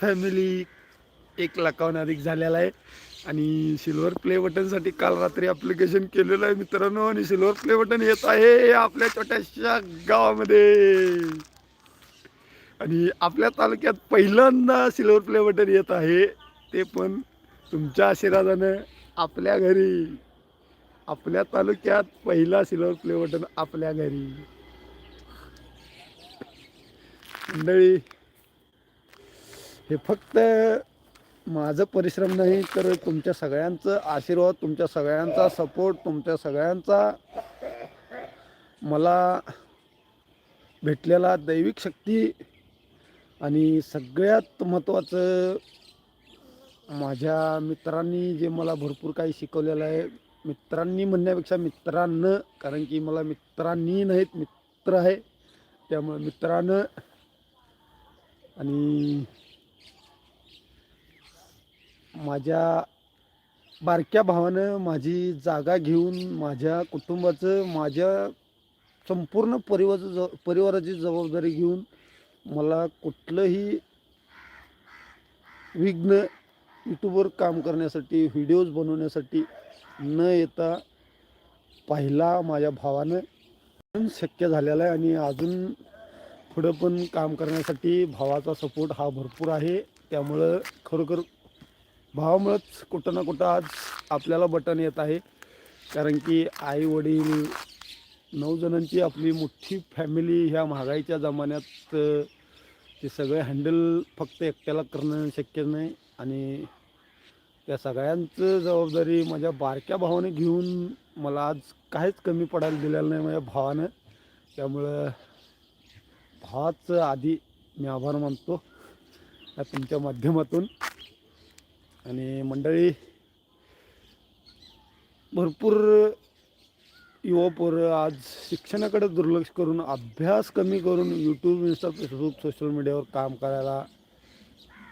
Family एक लाखाहून अधिक झालेला आहे. आणि सिल्वर प्ले बटनसाठी काल रात्री ॲप्लिकेशन केलेलं आहे मित्रांनो. आणि सिल्वर प्ले बटन येत आहे आपल्या छोट्याशा गावामध्ये. आणि आपल्या तालुक्यात पहिल्यांदा सिल्वर प्ले बटन येत आहे. ते पण तुमच्या आशीर्वादानं आपल्या घरी. आपल्या तालुक्यात पहिला सिल्वर प्ले बटन आपल्या घरी. मंडळी हे फक्त माझं परिश्रम नाही तर तुमच्या सगळ्यांचं आशीर्वाद तुमच्या सगळ्यांचा सपोर्ट तुमच्या सगळ्यांचा मला भेटलेला दैविक शक्ती आणि सगळ्यात महत्त्वाचं माझ्या मित्रांनी जे मला भरपूर काही शिकवलेलं आहे मित्रांनी म्हणण्यापेक्षा मित्रांनं कारण की मला मित्रांनी नाहीत मित्र आहे. त्यामुळे मित्रानं आणि माझ्या बारक्या भावानं माझी जागा घेऊन माझ्या कुटुंबाचं माझ्या संपूर्ण परिवाराचं ज परिवाराची जबाबदारी घेऊन मला कुठलंही विघ्न यूट्यूबवर काम करण्यासाठी व्हिडिओज बनवण्यासाठी न येता पाहिला माझ्या भावानं. शक्य झालेला आहे आणि अजून पुढं पण काम करण्यासाठी भावाचा सपोर्ट हा भरपूर आहे. त्यामुळं खरोखर भावामुळंच कुठं ना कुठं आज आपल्याला बटन येत आहे. कारण की आई वडील नऊ जणांची आपली मोठी फॅमिली ह्या महागाईच्या जमान्यात ते सगळे हँडल फक्त एकट्याला करणं शक्य नाही. आणि त्या सगळ्यांचं जबाबदारी माझ्या बारक्या भावाने घेऊन मला आज काहीच कमी पडायला दिलेलं नाही माझ्या भावानं. त्यामुळं भावाचं आधी मी आभार मानतो. या तुमच्या माध्यमातून आणि मंडळी भरपूर युवा पोरं आज शिक्षणाकडे दुर्लक्ष करून अभ्यास कमी करून यूट्यूब इन्स्टा फेसबुक सोशल मीडियावर काम करायला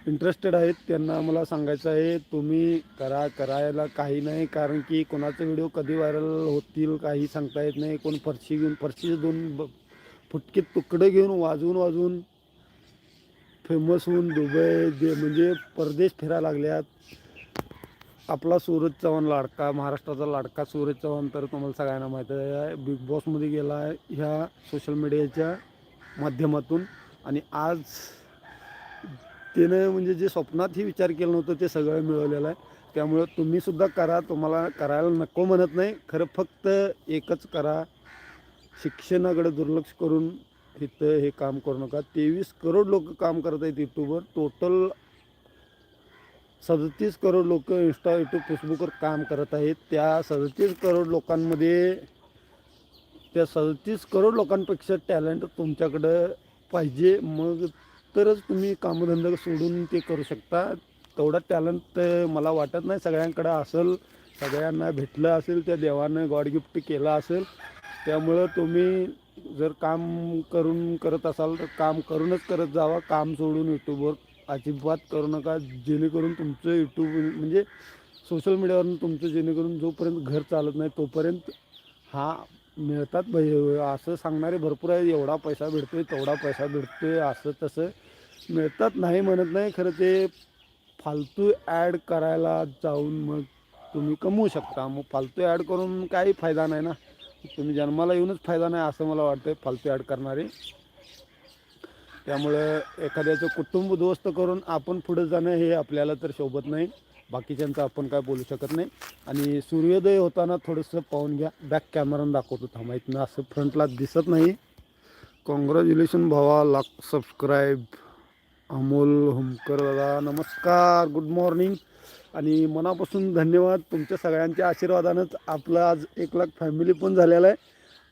इंटरेस्टेड आहेत. त्यांना मला सांगायचं आहे तुम्ही करा करायला काही नाही कारण की कोणाचे व्हिडिओ कधी व्हायरल होतील काही सांगता येत नाही. कोण फरशी घेऊन फरशीचे दोन फुटके तुकडे घेऊन वाजवून वाजवून फेमस होऊन दुबई दे म्हणजे परदेश फिरायला लागल्यात. आपला सूरज चव्हाण लाडका महाराष्ट्राचा लाडका सूरज चव्हाण तर तुम्हाला सगळ्यांना माहीत आहे. बिग बॉसमध्ये गेला आहे ह्या सोशल मीडियाच्या माध्यमातून. आणि आज त्यानं म्हणजे जे स्वप्नातही विचार केला नव्हतं ते सगळं मिळवलेलं आहे. त्यामुळं तुम्हीसुद्धा करा तुम्हाला करायला नको म्हणत नाही. खरं फक्त एकच करा. शिक्षणाकडे दुर्लक्ष करून इथं हे काम करू नका. तेवीस करोड लोक काम करत आहेत यूट्यूबवर टोटल सदतीस करोड लोक इंस्टा यूट्यूब फेसबुकवर काम करत आहेत. त्या सदतीस करोड लोकांमध्ये त्या सदतीस करोड लोकांपेक्षा टॅलेंट तुमच्याकडं पाहिजे. मग तरच तुम्ही कामधंदा सोडून ते करू शकता. तेवढा टॅलेंट मला वाटत नाही सगळ्यांकडं असेल. सगळ्यांना भेटलं असेल त्या देवानं गॉड गिफ्ट केला असेल. त्यामुळं तुम्ही जर काम करून करत असाल तर काम करूनच करत जावा. काम सोडून यूट्यूबवर अजिबात करू नका. जेणेकरून तुमचं यूट्यूब म्हणजे सोशल मीडियावरून तुमचं जेणेकरून जोपर्यंत घर चालत नाही तोपर्यंत हा मिळतात असं सांगणारे भरपूर आहे एवढा पैसा भेटतो आहे तेवढा पैसा भेटतो आहे असं तसं मिळतात. नाही म्हणत नाही खरं ते फालतू ॲड करायला जाऊन मग तुम्ही कमवू शकता. मग फालतू ॲड करून काही फायदा नाही ना. तुम्ही जन्माला येऊनच फायदा नाही असं मला वाटतं फालतू ॲड करणारे. त्यामुळं एखाद्याचं कुटुंब दोस्त करून आपण पुढे जाणं हे आपल्याला तर शोभत नाही. बाकीच्यांचं आपण काय बोलू शकत नाही. आणि सूर्योदय होताना थोडंसं पाहून घ्या. बॅक कॅमेरानं दाखवतो थांबायत ना असं फ्रंटला दिसत नाही. कॉंग्रॅच्युलेशन भावा लाख सबस्क्राईब अमोल होमकर दादा नमस्कार गुड मॉर्निंग आणि मनापासून धन्यवाद. तुमच्या सगळ्यांच्या आशीर्वादानंच आपलं आज एक लाख फॅमिली पण झालेलं आहे.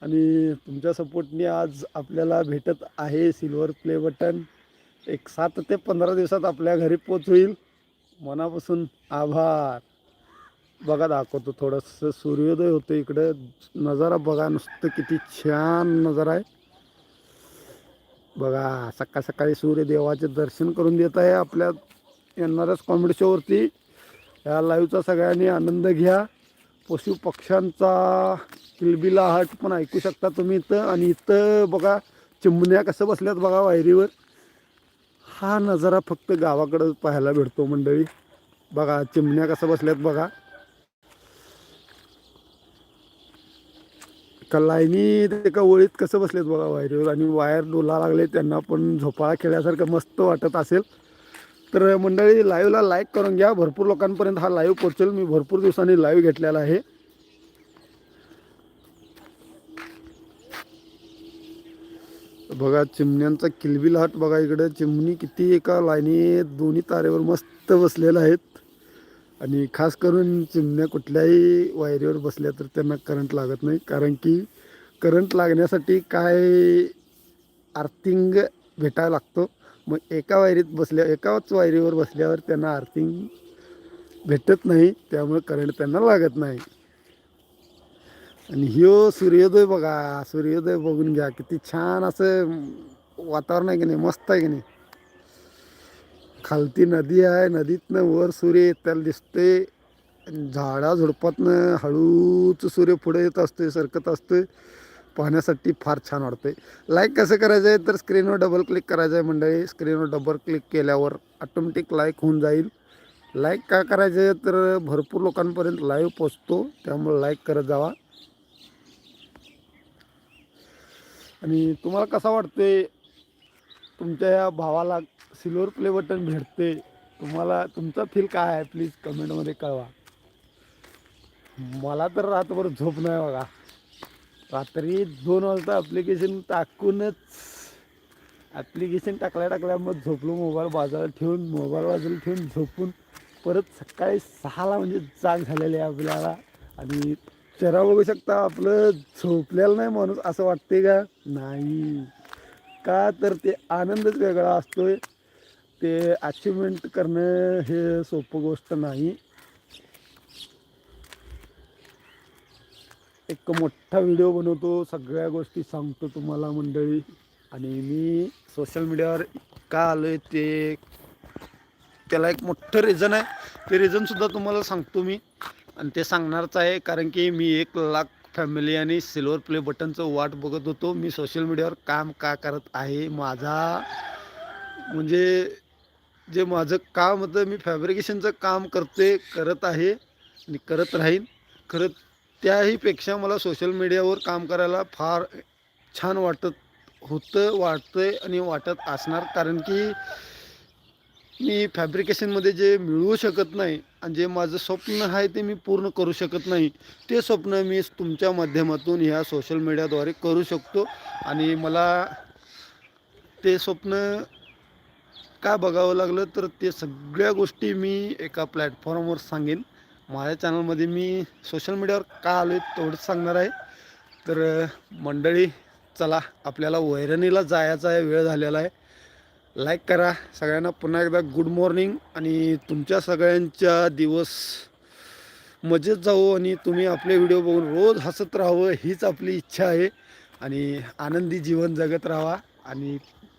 आणि तुमच्या सपोर्टने आज आपल्याला भेटत आहे सिल्वर प्ले बटन एक सात ते पंधरा दिवसात आपल्या घरी पोच होईल मनापासून आभार. बघा दाखवतो थोडंसं. सूर्योदय होतं इकडं. नजारा बघा नुसतं किती छान नजारा आहे. बघा सकाळ सकाळी सूर्यदेवाचे दर्शन करून देत आहे आपल्या येणाऱ्याच कॉमेडी शोवरती या लाईव्हचा सगळ्यांनी आनंद घ्या. पशु पक्ष्यांचा किलबिलाहट पण ऐकू शकता तुम्ही इथं. आणि इथं बघा चिमण्या कसं बसल्यात बघा वायरीवर. हा नजारा फक्त गावाकडं पाहायला भेटतो मंडळी. बघा चिमण्या कसं बसल्यात बघा. का लाईनी एका ओळीत कसं बसलेत बघा वायरीवर. आणि वायर डोला लागले त्यांना पण झोपाळा खेळल्यासारखं मस्त वाटत असेल. तर मंडळी लाईव्हला लाईक करून घ्या. भरपूर लोकांपर्यंत हा लाईव्ह पोहोचेल. मी भरपूर दिवसांनी लाईव्ह घेतलेला आहे. बघा चिमण्यांचा किलबिलाट बघा इकडे. चिमणी किती एका लाईनीत दोन्ही तारेवर मस्त बसलेल्या आहेत. आणि खास करून चिमण्या कुठल्याही वायरीवर बसल्या तर त्यांना करंट लागत नाही. कारण की करंट लागण्यासाठी काय आर्थिंग भेटायला लागतो. मग एका वायरीत बसल्या एकाच वायरीवर बसल्यावर त्यांना आर्थिंग भेटत नाही त्यामुळे करंट त्यांना लागत नाही. आणि ह्यो सूर्योदय बघा सूर्योदय बघून घ्या किती छान असं वातावरण आहे की नाही मस्त आहे की नाही. खालती नदी आहे नदीतनं वर सूर्य त्याला दिसते झाडा झुडपातनं हळूच सूर्य पुढे येत असतोय सरकत असतोय. पाहण्यासाठी फार छान वाटते लाईक कसं करायचं आहे तर स्क्रीनवर डबल क्लिक करायचं आहे मंडळी. स्क्रीनवर डबल क्लिक केल्यावर ऑटोमॅटिक लाईक होऊन जाईल. लाईक का करायचं आहे तर भरपूर लोकांपर्यंत लाईव्ह पोचतो त्यामुळे लाईक करत जावा. आणि तुम्हाला कसा वाटते तुमच्या या भावाला सिल्वर प्ले बटन भेटते तुम्हाला तुमचा फील काय आहे? प्लीज कमेंटमध्ये कळवा. मला तर रात्रभर झोप नाही बघा. रात्री दोन वाजता ॲप्लिकेशन टाकूनच ॲप्लिकेशन टाकल्या टाकल्या मग झोपलो मोबाईल बाजूला ठेवून मोबाईल बाजूला ठेवून झोपून परत सकाळी सहाला म्हणजे जाग झालेली आहे आपल्याला. आणि चेहरा बघू शकता आपलं झोपलेलं नाही माणूस असं वाटते का? नाही. का तर ते आनंदच वेगळा असतोय. ते अचिव्हमेंट करणं हे सोपं गोष्ट नाही. एक मोठा व्हिडिओ बनवतो सगळ्या गोष्टी सांगतो तुम्हाला मंडळी. आणि मी सोशल मीडियावर का आलो आहे ते त्याला एक मोठं रिझन आहे. ते रिझनसुद्धा तुम्हाला सांगतो मी. आणि ते सांगणारच आहे कारण की मी एक लाख फॅमिली आणि सिल्वर प्ले बटनचं वाट बघत होतो. मी सोशल मीडियावर काम का करत आहे? माझा म्हणजे जे माझं काम होतं मी फॅब्रिकेशनचं काम करते करत आहे आणि करत राहीन. खरंच त्याहीपेक्षा मला सोशल मीडियावर काम करायला फार छान वाटत होतं वाटतंय आणि वाटत असणार. कारण की मी फॅब्रिकेशनमध्ये जे मिळवू शकत नाही आणि जे माझं स्वप्न आहे ते मी पूर्ण करू शकत नाही ते स्वप्न मी तुमच्या माध्यमातून ह्या सोशल मीडियाद्वारे करू शकतो. आणि मला ते स्वप्न का बघावं लागलं तर ते सगळ्या गोष्टी मी एका प्लॅटफॉर्मवर सांगेन. माझ्या चॅनलमध्ये मी सोशल मीडियावर का आलो आहे तेवढंच सांगणार आहे. तर मंडळी चला आपल्याला वैरणीला जायचा आहे वेळ झालेला आहे. लाईक करा. सगळ्यांना पुन्हा एकदा गुड मॉर्निंग आणि तुमच्या सगळ्यांच्या दिवस मजेत जाऊ आणि तुम्ही आपले व्हिडिओ बघून रोज हसत राहावं हीच आपली इच्छा आहे. आणि आनंदी जीवन जगत राहावा आणि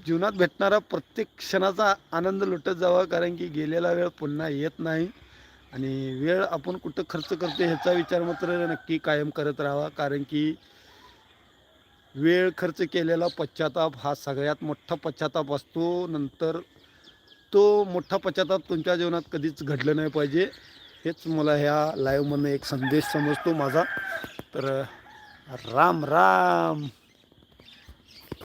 जीवनात भेटणारा प्रत्येक क्षणाचा आनंद लुटत जावा कारण की गेलेला वेळ पुन्हा येत नाही. आणि वेळ आपण कुठं खर्च करतो ह्याचा विचार मात्र नक्की कायम करत राहावा. कारण की वेळ खर्च केलेला पश्चाताप हा सगळ्यात मोठा पश्चाताप असतो. नंतर तो मोठा पश्चाताप तुमच्या जीवनात कधीच घडलं नाही पाहिजे. हेच मला ह्या लाईव्हमधनं एक संदेश समजतो माझा. तर राम राम!